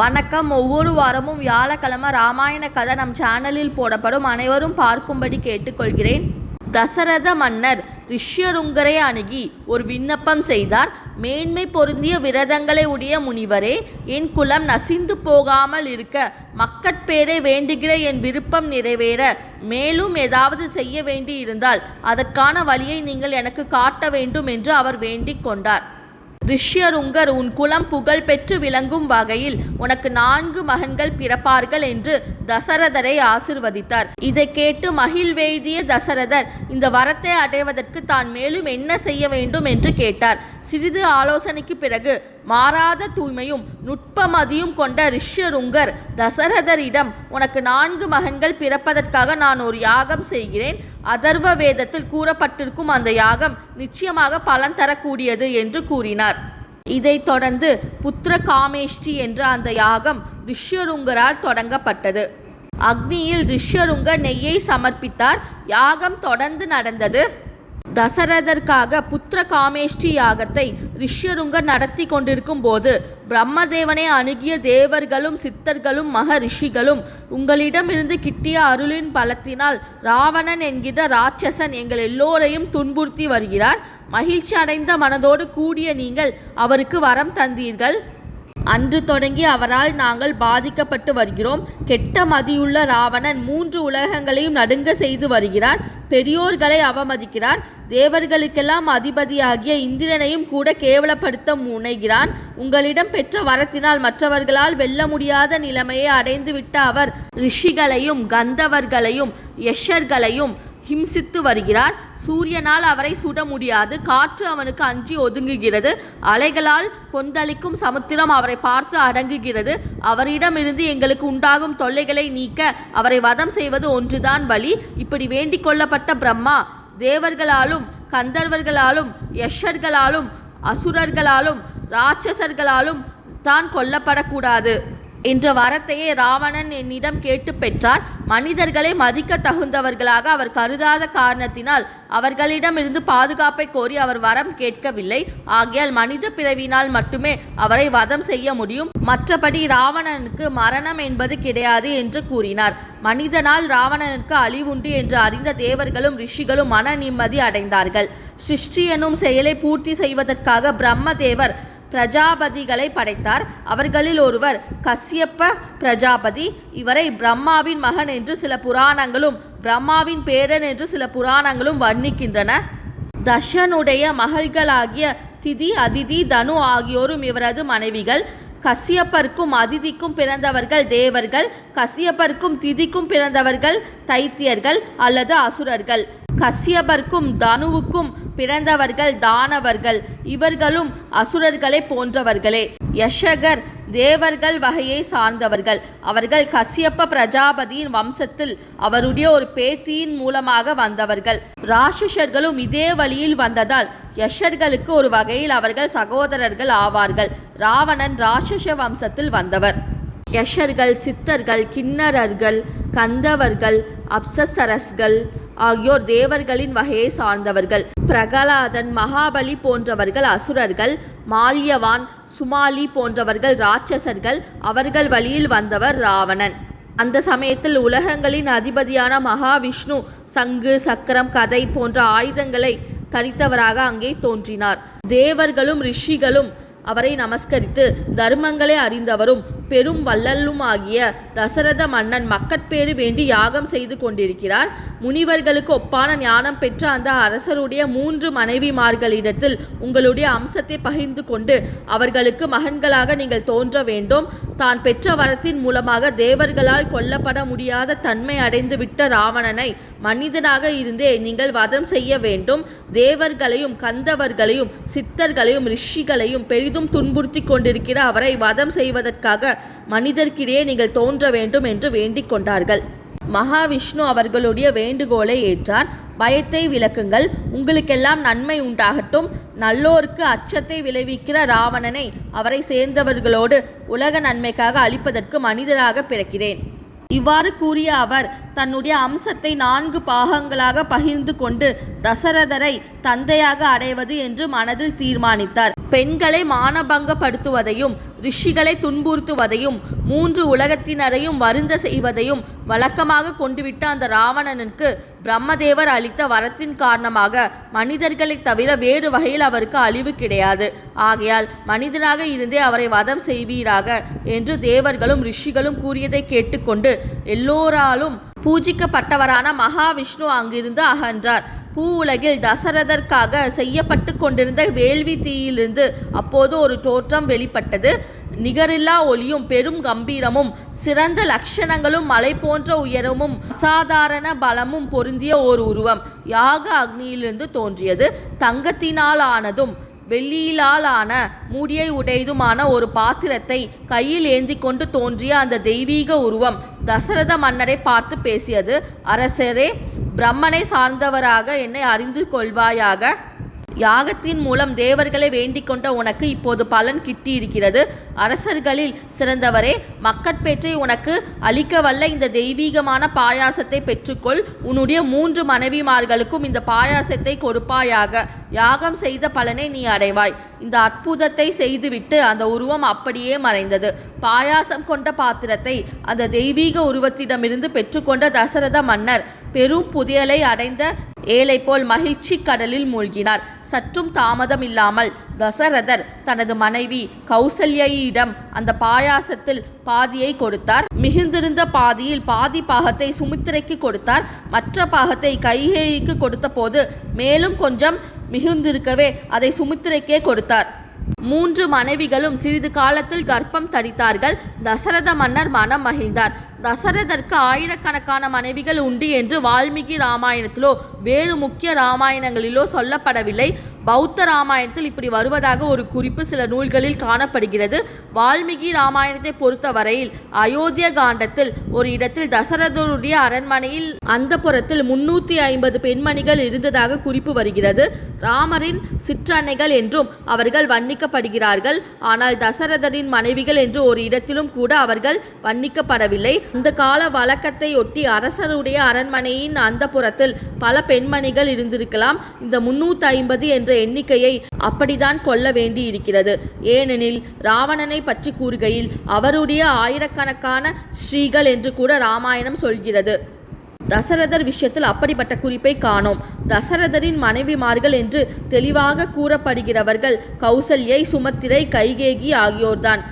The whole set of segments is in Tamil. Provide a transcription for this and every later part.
வணக்கம். ஒவ்வொரு வாரமும் வியாழக்கிழமை ராமாயண கதை நம் சேனலில் போடப்படும். அனைவரும் பார்க்கும்படி கேட்டுக்கொள்கிறேன். தசரத மன்னர் ரிஷ்யருங்கரை அணுகி ஒரு விண்ணப்பம் செய்தார். மேன்மை பொருந்திய விரதங்களை உடைய முனிவரே என் குலம் நசிந்து போகாமல் இருக்க மக்கட்பேரை வேண்டுகிற என் விருப்பம் நிறைவேற. மேலும் ஏதாவது செய்ய வேண்டி இருந்தால் அதற்கான வழியை நீங்கள் எனக்கு காட்ட வேண்டும் என்று அவர் வேண்டிக் கொண்டார். ரிஷ்யருங்கர் உன் குலம் புகழ் பெற்று விளங்கும் வகையில் உனக்கு நான்கு மகன்கள் பிறப்பார்கள் என்று தசரதரை ஆசிர்வதித்தார். இதை கேட்டு மகிழ்வெய்திய தசரதர் இந்த வரத்தை அடைவதற்கு தான் மேலும் என்ன செய்ய வேண்டும்? என்று கேட்டார். சிறிது ஆலோசனைக்கு பிறகு மாறாத தூய்மையும் நுட்பமதியும் கொண்ட ரிஷ்யருங்கர் தசரதரிடம் உனக்கு நான்கு மகன்கள் பிறப்பதற்காக நான் ஒரு யாகம் செய்கிறேன். அதர்வ வேதத்தில் கூறப்பட்டிருக்கும் அந்த யாகம் நிச்சயமாக பலன் தரக்கூடியது என்று கூறினார். இதைத் தொடர்ந்து புத்திர காமேஷ்டி என்ற அந்த யாகம் ரிஷ்யருங்கரால் தொடங்கப்பட்டது. அக்னியில் ரிஷ்யருங்க நெய்யை சமர்ப்பித்தார். யாகம் தொடர்ந்து நடந்தது. தசரதற்காக புத்திர காமேஷ்டி யாகத்தை ரிஷ்யருங்க நடத்தி கொண்டிருக்கும் போது பிரம்மதேவனை அணுகிய தேவர்களும் சித்தர்களும் மகரிஷிகளும் உங்களிடமிருந்து கிட்டிய அருளின் பலத்தினால் ராவணன் என்கிற ராட்சசன் எங்கள் எல்லோரையும் துன்புறுத்தி வருகிறார். மகிழ்ச்சி அடைந்த மனதோடு கூடிய நீங்கள் அவருக்கு வரம் தந்தீர்கள். அன்று தொடங்கி அவரால் நாங்கள் பாதிக்கப்பட்டு வருகிறோம். கெட்ட மதியுள்ள ராவணன் மூன்று உலகங்களையும் நடுங்க செய்து வருகிறார். பெரியோர்களை அவமதிக்கிறார். தேவர்களுக்கெல்லாம் அதிபதியாகிய இந்திரனையும் கூட கேவலப்படுத்த முனைகிறான். உங்களிடம் பெற்ற வரத்தினால் மற்றவர்களால் வெல்ல முடியாத நிலைமையை அடைந்துவிட்ட அவர் ரிஷிகளையும் கந்தவர்களையும் யஷர்களையும் ஹிம்சித்து வருகிறார். சூரியனால் அவரை சுட முடியாது. காற்று அவனுக்கு அஞ்சி ஒதுங்குகிறது. அலைகளால் கொந்தளிக்கும் சமுத்திரம் அவரை பார்த்து அடங்குகிறது. அவரிடமிருந்து எங்களுக்கு உண்டாகும் தொல்லைகளை நீக்க அவரை வதம் செய்வது ஒன்றுதான் வழி. இப்படி வேண்டிக் கொள்ளப்பட்ட பிரம்மா தேவர்களாலும் கந்தர்வர்களாலும் யஷர்களாலும் அசுரர்களாலும் ராட்சசர்களாலும் தான் கொல்லப்படக்கூடாது. என்ற வரத்தையே ராவணன் என்னிடம் கேட்டு பெற்றார். மனிதர்களை மதிக்க தகுந்தவர்களாக அவர் கருதாத காரணத்தினால் அவர்களிடமிருந்து பாதுகாப்பை கோரி அவர் வரம் கேட்கவில்லை. ஆகையால் மனித பிறவினால் மட்டுமே அவரை வதம் செய்ய முடியும். மற்றபடி ராவணனுக்கு மரணம் என்பது கிடையாது என்று கூறினார். மனிதனால் ராவணனுக்கு அழிவுண்டு என்று அறிந்த தேவர்களும் ரிஷிகளும் மன நிம்மதி அடைந்தார்கள். சிருஷ்டி எனும் செயலை பூர்த்தி செய்வதற்காக பிரம்மதேவர் பிரஜாபதிகளை படைத்தார். அவர்களில் ஒருவர் கசியப்ப பிரஜாபதி. இவரை பிரம்மாவின் மகன் என்று சில புராணங்களும் பிரம்மாவின் பேரன் என்று சில புராணங்களும் வர்ணிக்கின்றன. தஷனுடைய மகள்களாகிய திதி அதிதி தனு ஆகியோரும் இவரது மனைவிகள். கசியப்பர்க்கும் அதிதிக்கும் பிறந்தவர்கள் தேவர்கள். கசியப்பர்க்கும் திதிக்கும் பிறந்தவர்கள் தைத்தியர்கள் அல்லது அசுரர்கள். கசியபர்க்கும் தனுவுக்கும் பிறந்தவர்கள் தானவர்கள் இவர்களும் அசுரர்களை போன்றவர்களே. யஷகர் தேவர்கள் வகையை சார்ந்தவர்கள். அவர்கள் கசியப்ப பிரஜாபதியின் வம்சத்தில் அவருடைய ஒரு பேத்தியின் மூலமாக வந்தவர்கள். ராட்சசர்களும் இதே வழியில் வந்ததால் யஷர்களுக்கு ஒரு வகையில் அவர்கள் சகோதரர்கள் ஆவார்கள். ராவணன் ராட்சச வம்சத்தில் வந்தவர். யஷர்கள் சித்தர்கள் கிண்ணறர்கள் கந்தவர்கள் அப்சசரஸ்கள் ஆகியோர் தேவர்களின் வகையை சார்ந்தவர்கள். பிரகலாதன் மகாபலி போன்றவர்கள் அசுரர்கள் மால்யவான் சுமாலி போன்றவர்கள் ராட்சசர்கள் அவர்கள் வழியில் வந்தவர் ராவணன். அந்த சமயத்தில் உலகங்களின் அதிபதியான மகாவிஷ்ணு சங்கு சக்கரம் கதை போன்ற ஆயுதங்களை தரித்தவராக அங்கே தோன்றினார். தேவர்களும் ரிஷிகளும் அவரை நமஸ்கரித்து தர்மங்களை அறிந்தவரும் பெரும் வள்ளலுமாகிய தசரத மன்னன் மக்கட்பேறு வேண்டி யாகம் செய்து கொண்டிருக்கிறார். முனிவர்களுக்கு ஒப்பான ஞானம் பெற்ற அந்த அரசருடைய மூன்று மனைவிமார்களிடத்தில் உங்களுடைய அம்சத்தை பகிர்ந்து கொண்டு அவர்களுக்கு மகன்களாக நீங்கள் தோன்ற வேண்டும். தான் பெற்ற வரத்தின் மூலமாக தேவர்களால் கொல்லப்பட முடியாத தன்மை அடைந்து விட்ட ராவணனை மனிதனாக இருந்தே நீங்கள் வதம் செய்ய வேண்டும். தேவர்களையும் கந்தவர்களையும் சித்தர்களையும் ரிஷிகளையும் பெரிதும் துன்புறுத்தி கொண்டிருக்கிற அவரை வதம் செய்வதற்காக மனிதர்க்கிடையே நீங்கள் தோன்ற வேண்டும் என்று வேண்டிக் கொண்டார்கள். மகாவிஷ்ணு அவர்களுடைய வேண்டுகோளை ஏற்றார். பயத்தை விளக்குங்கள். உங்களுக்கெல்லாம் நன்மை உண்டாகட்டும். நல்லோருக்கு அச்சத்தை விளைவிக்கிற ராவணனை அவரை சேர்ந்தவர்களோடு உலக நன்மைக்காக அழிப்பதற்கு மனிதராக பிறக்கிறேன். இவ்வாறு கூறிய அவர் தன்னுடைய அம்சத்தை நான்கு பாகங்களாக பகிர்ந்து கொண்டு தசரதரை தந்தையாக அடைவது என்று மனதில் தீர்மானித்தார். பெண்களை மானபங்கப்படுத்துவதையும் ரிஷிகளை துன்புறுத்துவதையும் மூன்று உலகத்தினரையும் வருந்த செய்வதையும் வழக்கமாக கொண்டுவிட்ட அந்த ராவணனுக்கு பிரம்மதேவர் அளித்த வரத்தின் காரணமாக மனிதர்களை தவிர வேறு வகையில் அவருக்கு அழிவு கிடையாது. ஆகையால் மனிதனாக இருந்தே அவரை வதம் செய்வீராக என்று தேவர்களும் ரிஷிகளும் கூறியதை கேட்டுக்கொண்டு எல்லோராலும் பூஜிக்கப்பட்டவரான மகாவிஷ்ணு அங்கிருந்து அகன்றார். பூ உலகில் தசரதற்காக செய்யப்பட்டு கொண்டிருந்த வேள்வி தீயிலிருந்து அப்போது ஒரு தோற்றம் வெளிப்பட்டது. நிகரில்லா ஒளியும் பெரும் கம்பீரமும் சிறந்த லட்சணங்களும் மலை போன்ற உயரமும் அசாதாரண பலமும் பொருந்திய ஓர் உருவம் யாக அக்னியிலிருந்து தோன்றியது. தங்கத்தினால் ஆனதும் வெள்ளியிலாலான மூடியை உடையதுமான ஒரு பாத்திரத்தை கையில் ஏந்தி கொண்டு தோன்றிய அந்த தெய்வீக உருவம் தசரத மன்னரை பார்த்து பேசியது அரசரே பிரம்மனை சார்ந்தவராக என்னை அறிந்து கொள்வாயாக? யாகத்தின் மூலம் தேவர்களை வேண்டிக் கொண்ட உனக்கு இப்போது பலன் கிட்டியிருக்கிறது. அரசர்களில் சிறந்தவரே மக்கட்பேற்றை உனக்கு அளிக்க வல்ல இந்த தெய்வீகமான பாயாசத்தை பெற்றுக்கொள். உன்னுடைய மூன்று மனைவிமார்களுக்கும் இந்த பாயாசத்தை கொடுப்பாயாக. யாகம் செய்த பலனை நீ அடைவாய். இந்த அற்புதத்தை செய்துவிட்டு அந்த உருவம் அப்படியே மறைந்தது. பாயாசம் கொண்ட பாத்திரத்தை அந்த தெய்வீக உருவத்திடமிருந்து பெற்றுக்கொண்ட தசரத மன்னர் பெரும் புதியலை அடைந்த ஏழை போல் மகிழ்ச்சி கடலில் மூழ்கினார். சற்றும் தாமதம் இல்லாமல் தசரதர் தனது மனைவி கௌசல்யிடம் அந்த பாயாசத்தில் பாதியை கொடுத்தார். மிகுந்திருந்த பாதியில் பாதி பாகத்தை சுமித்திரைக்கு கொடுத்தார். மற்ற பாகத்தை கைகேயிக்கு கொடுத்தபோது மேலும் கொஞ்சம் மிகுந்திருக்கவே அதை சுமித்திரைக்கே கொடுத்தார். மூன்று மனைவிகளும் சிறிது காலத்தில் கர்ப்பம் தரித்தார்கள். தசரத மன்னர் மனம் மகிழ்ந்தார். தசரதற்கு ஆயிரக்கணக்கான மனைவிகள் உண்டு என்று வால்மீகி ராமாயணத்திலோ வேறு முக்கிய ராமாயணங்களிலோ சொல்லப்படவில்லை. பௌத்த ராமாயணத்தில் இப்படி வருவதாக ஒரு குறிப்பு சில நூல்களில் காணப்படுகிறது. வால்மீகி ராமாயணத்தை பொறுத்தவரையில் அயோத்திய காண்டத்தில் ஒரு இடத்தில் தசரதனுடைய அரண்மனையில் அந்த புறத்தில் முன்னூற்றி ஐம்பது பெண்மணிகள் இருந்ததாக குறிப்பு வருகிறது. ராமரின் சிற்றன்னைகள் என்றும் அவர்கள் வர்ணிக்கப்படுகிறார்கள். ஆனால் தசரதரின் மனைவிகள் என்று ஒரு இடத்திலும் கூட அவர்கள் வர்ணிக்கப்படவில்லை. இந்த கால வழக்கத்தை ஒட்டி அரசருடைய அரண்மனையின் அந்த புறத்தில் பல பெண்மணிகள் இருந்திருக்கலாம். இந்த முன்னூற்றி ஐம்பது என்ற எண்ணிக்கையை அப்படித்தான் கொள்ள வேண்டி இருக்கிறது ஏனெனில் ராவணனை பற்றி கூறுகையில் அவருடைய ஆயிரக்கணக்கான ஸ்ரீகள் என்று கூட ராமாயணம் சொல்கிறது. தசரதர் விஷயத்தில் அப்படிப்பட்ட குறிப்பை காணோம். தசரதரின் மனைவிமார்கள் என்று தெளிவாக கூறப்படுகிறவர்கள் கௌசல்யை சுமத்திரை கைகேகி ஆகியோர்தான்.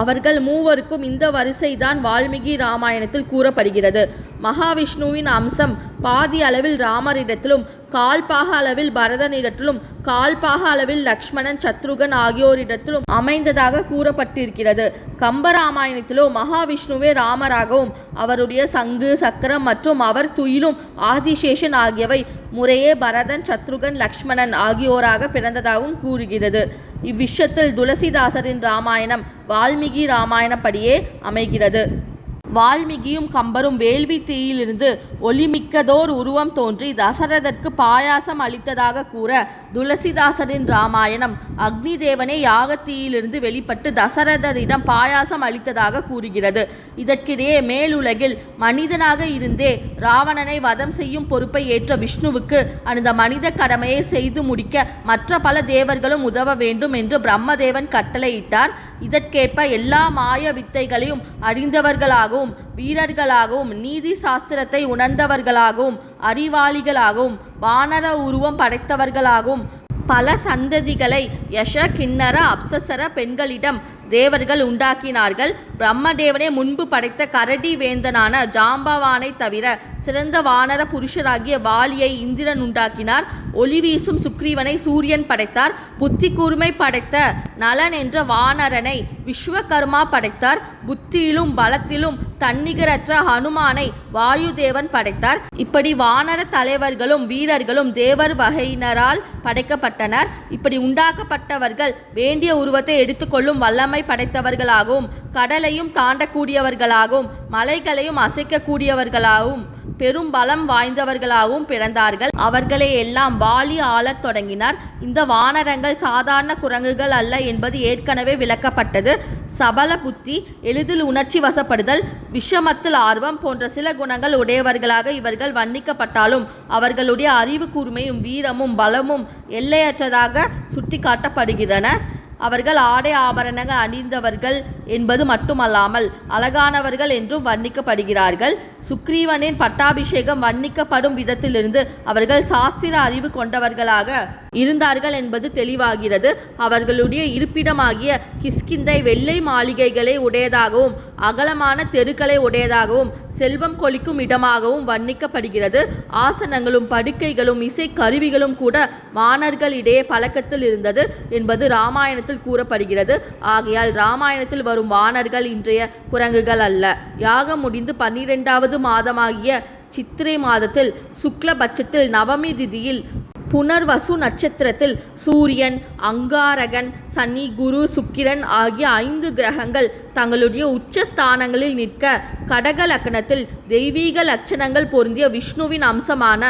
அவர்கள் மூவருக்கும் இந்த வரிசைதான் வால்மீகி ராமாயணத்தில் கூறப்படுகிறது. மகாவிஷ்ணுவின் அம்சம் பாதி அளவில் ராமரிடத்திலும் கால்பாக அளவில் பரதனிடத்திலும் கால்பாக அளவில் லக்ஷ்மணன் சத்ருகன் ஆகியோரிடத்திலும் அமைந்ததாக கூறப்பட்டிருக்கிறது. கம்பராமாயணத்திலோ மகாவிஷ்ணுவே ராமராகவும் அவருடைய சங்கு சக்கரம் மற்றும் அவர் துயிலும் ஆதிசேஷன் ஆகியவை முறையே பரதன் சத்ருகன் லக்ஷ்மணன் ஆகியோராக பிறந்ததாகவும் கூறுகிறது. இவ்விஷயத்தில் துளசிதாசரின் ராமாயணம் வால்மீகி ராமாயணப்படியே அமைகிறது. வால்மீகியும் கம்பரும் வேள்வி தீயிலிருந்து ஒளிமிக்கதோர் உருவம் தோன்றி தசரதற்கு பாயாசம் அளித்ததாக கூற துளசிதாசரின் ராமாயணம் அக்னி தேவனே யாகத்தீயிலிருந்து வெளிப்பட்டு தசரதரிடம் பாயாசம் அளித்ததாக கூறுகிறது. இதற்கிடையே மேலுலகில் மனிதனாக இருந்தே ராவணனை வதம் செய்யும் பொறுப்பை ஏற்ற விஷ்ணுவுக்கு அந்த மனித கடமையை செய்து முடிக்க மற்ற பல தேவர்களும் உதவ வேண்டும் என்று பிரம்மதேவன் கட்டளையிட்டார். இதற்கேற்ப எல்லா மாய வித்தைகளையும் அறிந்தவர்களாகவும் வீரர்களாகவும் நீதி சாஸ்திரத்தை உணர்ந்தவர்களாகவும் அறிவாளிகளாகவும் வானர உருவம் படைத்தவர்களாகவும் பல சந்ததிகளை யஷ கிண்ணர அப்சசர பெண்களிடம் தேவர்கள் உண்டாக்கினார்கள். பிரம்மதேவனே முன்பு படைத்த கரடி வேந்தனான ஜாம்பவானை தவிர சிறந்த வானர புருஷராகிய வாலியை இந்திரன் உண்டாக்கினார். ஒளி வீசும் சுக்ரீவனை சூரியன் படைத்தார். புத்தி கூர்மை படைத்த நலன் என்ற வானரனை விஸ்வகர்மா படைத்தார். புத்தியிலும் பலத்திலும் தன்னிகரற்ற ஹனுமானை வாயுதேவன் படைத்தார். இப்படி வானர தலைவர்களும் வீரர்களும் தேவர் வகையினரால் படைக்கப்பட்டனர். இப்படி உண்டாக்கப்பட்டவர்கள் வேண்டிய உருவத்தை எடுத்துக்கொள்ளும் வல்லமை படைத்தவர்களாகவும் கடலையும் தாண்டக்கூடியவர்களாகவும் மலைகளையும் அசைக்கக்கூடியவர்களாகவும் பெரும் பலம் வாய்ந்தவர்களாகவும் பிறந்தார்கள். அவர்களை எல்லாம் வாலி ஆளத் தொடங்கினார். இந்த வானரங்கள் சாதாரண குரங்குகள் அல்ல என்பது ஏற்கனவே விளக்கப்பட்டது. சபல புத்தி எளிதில் உணர்ச்சி வசப்படுதல் விஷமத்தில் ஆர்வம் போன்ற சில குணங்கள் உடையவர்களாக இவர்கள் வர்ணிக்கப்பட்டாலும் அவர்களுடைய அறிவு கூர்மையும் வீரமும் பலமும் எல்லையற்றதாக சுட்டிக்காட்டப்படுகின்றன. அவர்கள் ஆடை ஆபரணங்கள் அணிந்தவர்கள் என்பது மட்டுமல்லாமல் அழகானவர்கள் என்றும் வர்ணிக்கப்படுகிறார்கள். சுக்ரீவனின் பட்டாபிஷேகம் வர்ணிக்கப்படும் விதத்திலிருந்து அவர்கள் சாஸ்திர அறிவு கொண்டவர்களாக இருந்தார்கள் என்பது தெளிவாகிறது. அவர்களுடைய இருப்பிடமாகிய கிஸ்கிந்தை வெள்ளை மாளிகைகளை உடையதாகவும் அகலமான தெருக்களை உடையதாகவும் செல்வம் கொளிக்கும் இடமாகவும் வர்ணிக்கப்படுகிறது. ஆசனங்களும் படுக்கைகளும் இசை கருவிகளும் கூட வானர்களிடையே பழக்கத்தில் இருந்தது என்பது ராமாயணத்தில் கூறப்படுகிறது. ஆகையால் ராமாயணத்தில் வரும் வானர்கள் இன்றைய குரங்குகள் அல்ல. யாகம் முடிந்து பன்னிரெண்டாவது மாதமாகிய சித்திரை மாதத்தில் சுக்லபட்சத்தில் நவமி திதியில் புனர்வசு நட்சத்திரத்தில் சூரியன் அங்காரகன் சனி குரு சுக்கிரன் ஆகிய ஐந்து கிரகங்கள் தங்களுடைய உச்ச ஸ்தானங்களில் நிற்க கடக லக்னத்தில் தெய்வீக லட்சணங்கள் பொருந்திய விஷ்ணுவின் அம்சமான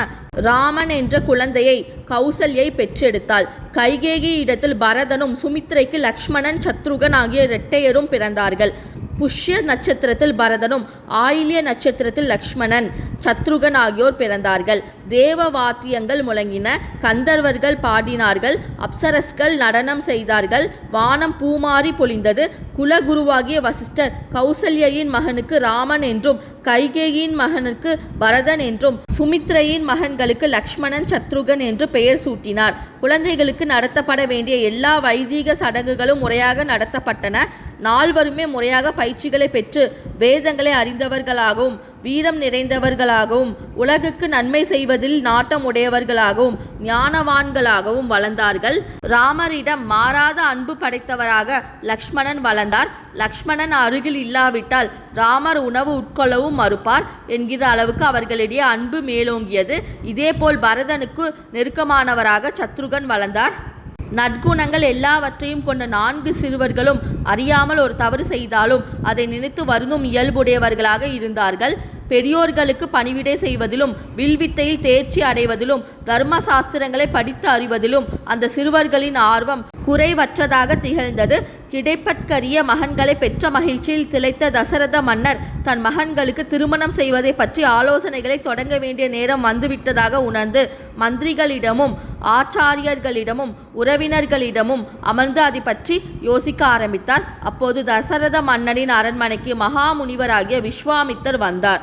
ராமன் என்ற குழந்தையை கௌசல்யை பெற்றெடுத்தாள். கைகேகி இடத்தில் பரதனும் சுமித்ரைக்கு லக்ஷ்மணன் சத்ருகன் ஆகிய இரட்டையரும் பிறந்தார்கள். புஷ்ய நட்சத்திரத்தில் பரதனும் ஆயில்ய நட்சத்திரத்தில் லக்ஷ்மணன் சத்ருகன் ஆகியோர் பிறந்தார்கள். தேவ வாத்தியங்கள் முழங்கின கந்தர்வர்கள் பாடினார்கள் அப்சரஸ்கள் நடனம் செய்தார்கள் வானம் பூமாறி பொழிந்தது குலகுருவாகிய வசிஷ்டர் கௌசல்யின் மகனுக்கு ராமன் என்றும் கைகேயின் மகனுக்கு பரதன் என்றும் சுமித்ரையின் மகன்களுக்கு லக்ஷ்மணன் சத்ருகன் என்று பெயர் சூட்டினார். குழந்தைகளுக்கு நடத்தப்பட வேண்டிய எல்லா வைதீக சடங்குகளும் முறையாக நடத்தப்பட்டன. நால்வருமே முறையாக பயிற்சிகளை பெற்று வேதங்களை அறிந்தவர்களாகவும் வீரம் நிறைந்தவர்களாகவும் உலகுக்கு நன்மை செய்வதில் நாட்டம் உடையவர்களாகவும் ஞானவான்களாகவும் வளர்ந்தார்கள். ராமரிடம் மாறாத அன்பு படைத்தவராக லக்ஷ்மணன் வளர்ந்தார். லக்ஷ்மணன் அருகில் இல்லாவிட்டால் ராமர் உணவு உட்கொள்ளவும் மறுப்பார் என்கிற அளவுக்கு அவர்களிடையே அன்பு மேலோங்கியது. இதேபோல் பரதனுக்கு நெருக்கமானவராக சத்ருகன் வளர்ந்தார். நற்குணங்கள் எல்லாவற்றையும் கொண்ட நான்கு சிறுவர்களும் அறியாமல் ஒரு தவறு செய்தாலும் அதை நினைத்து வருந்தும் இயல்புடையவர்களாக இருந்தார்கள். பெரியோர்களுக்கு பணிவிடை செய்வதிலும் வில்வித்தையில் தேர்ச்சி அடைவதிலும் தர்ம சாஸ்திரங்களை படித்து அறிவதிலும் அந்த சிறுவர்களின் ஆர்வம் குறைவற்றதாக திகழ்ந்தது. கிடைப்பற்கரிய மகன்களை பெற்ற மகிழ்ச்சியில் திளைத்த தசரத மன்னர் தன் மகன்களுக்கு திருமணம் செய்வதை பற்றி ஆலோசனைகளை தொடங்க வேண்டிய நேரம் வந்துவிட்டதாக உணர்ந்து மந்திரிகளிடமும் ஆச்சாரியர்களிடமும் உறவினர்களிடமும் அமர்ந்து அதை பற்றி யோசிக்க ஆரம்பித்தார். அப்போது தசரத மன்னரின் அரண்மனைக்கு மகாமுனிவராகிய விஸ்வாமித்தர் வந்தார்.